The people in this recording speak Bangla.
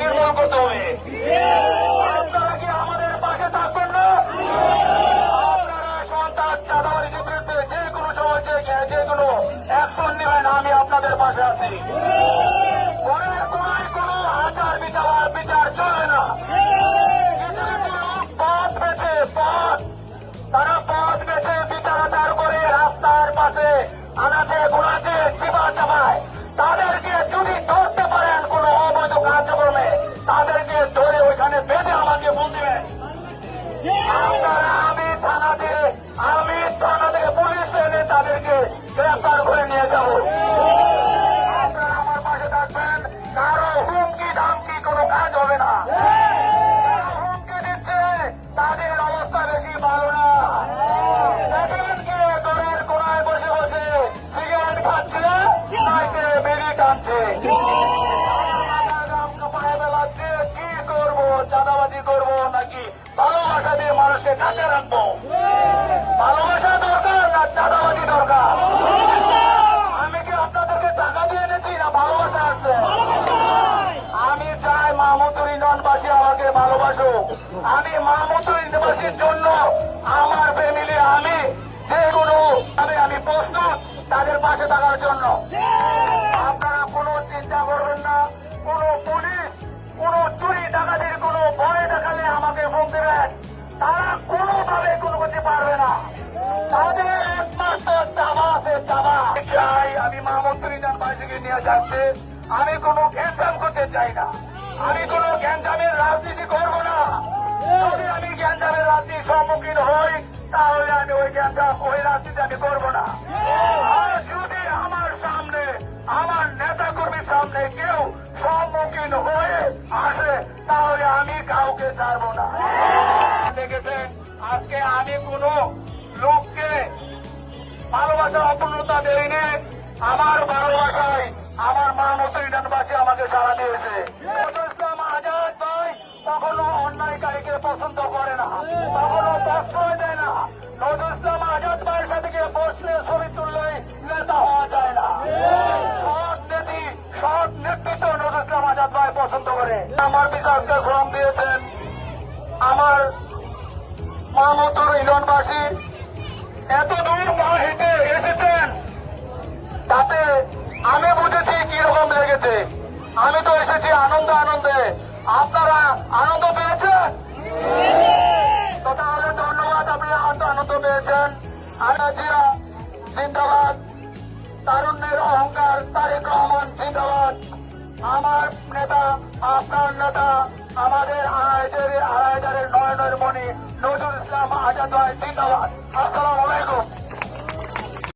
নির্মূল করতে হবে। আপনারা কি আমাদের পাশে থাকবেন না? আপনারা সন্তান চাঁদাবাড়ির বিরুদ্ধে যে কোনো সময় যে কোনো অ্যাকশন নেবেন, আমি আপনাদের পাশে আছি। কোনো আচার বিচার বিচার চলে না। বেছে, পথ তারা পথ বেছে বিচার আচার করে রাস্তার পাশে আনাচে আমি আমি থানা থেকে পুলিশ এনে তাদেরকে গ্রেফতার করে নিয়ে যাব আপনারা আমার পাশে কোনো কাজ হবে না হুমকি দিচ্ছে তাদের অবস্থা বেশি ভালো না বসে বসে সিগারেট খাচ্ছে বেরিয়ে টানছে কাছে ভালোবাসা দরকার না চাঁদাবাজি দরকার। আমি কি আপনাদেরকে টাকা দিয়ে এনেছি না ভালোবাসা আসছে আমি চাই মাহমুদুর ইউনিয়নবাসী আমাকে ভালোবাসো আমি মাহমুদুর ইউনিয়নবাসীর জন্য আমার ফ্যামিলি আমি যেগুলো আমি আমি প্রস্তুত তাদের পাশে থাকার জন্য। আপনারা কোনো চিন্তা করবেন না, কোনো পুলিশ, কোনো চুরি ডাকাতির কোনো ভয় দেখালে আমাকে ফোন দেবেন। তারা কোনোভাবে কোনো করতে পারবে না। তাদের একমাত্র চাওয়া আছে চাওয়া চাই আমি মাহমুদুর ইউনিয়নবাসীকে নিয়ে যাচ্ছে। আমি কোনো গ্যাঞ্জাম করতে চাই না। আমি কোনো গ্যাঞ্জামের রাজনীতি করব না। যদি আমি গ্যাঞ্জামের রাজনীতির সম্মুখীন হই, তাহলে আমি ওই গ্যাঞ্জাম, ওই রাজনীতি আমি করব না। আর যদি আমার সামনে, আমার নেতা কর্মীর সামনে কেউ সম্মুখীন হয়ে আসে, তাহলে আমি কাউকে ছাড়বো না। দেখেছেন আজকে আমি কোনো লোককে ভালোবাসার অপূর্ণতা দেয়নি আমার ভালোবাসায় আমার মা মতো আমাকে সাড়া দিয়েছে। আজাদ ভাই অন্যায়কারীকে পছন্দ করে না প্রশ্রয় দেয় না। ইসলাম আজাদ ভাইয়ের সাথে গিয়ে বসলে ছবি তুললেই নেতা হওয়া যায় না। আজাদ ভাই পছন্দ আমার শ্রম দিয়েছেন। আমার মাহমুদুর ইলনবাসী এত দূর পা হেঁটে এসেছেন তাতে আমি বুঝেছি কীরকম লেগেছে। আমি তো এসেছি আনন্দ আনন্দে। আপনারা আনন্দ পেয়েছেন? তাহলে ধন্যবাদ, আপনি আনন্দ পেয়েছেন। আনাজিয়া জিন্দাবাদ। তারুণ্যের অহংকার, তারেক রহমান, জিন্দাবাদ। আমার নেতা, আপনার নেতা, আমাদের আড়াইজারের আড়াইজারের নয়নের মণি নজরুল ইসলাম আজাদ ভাই জিন্দাবাদ আসসালামু আলাইকুম।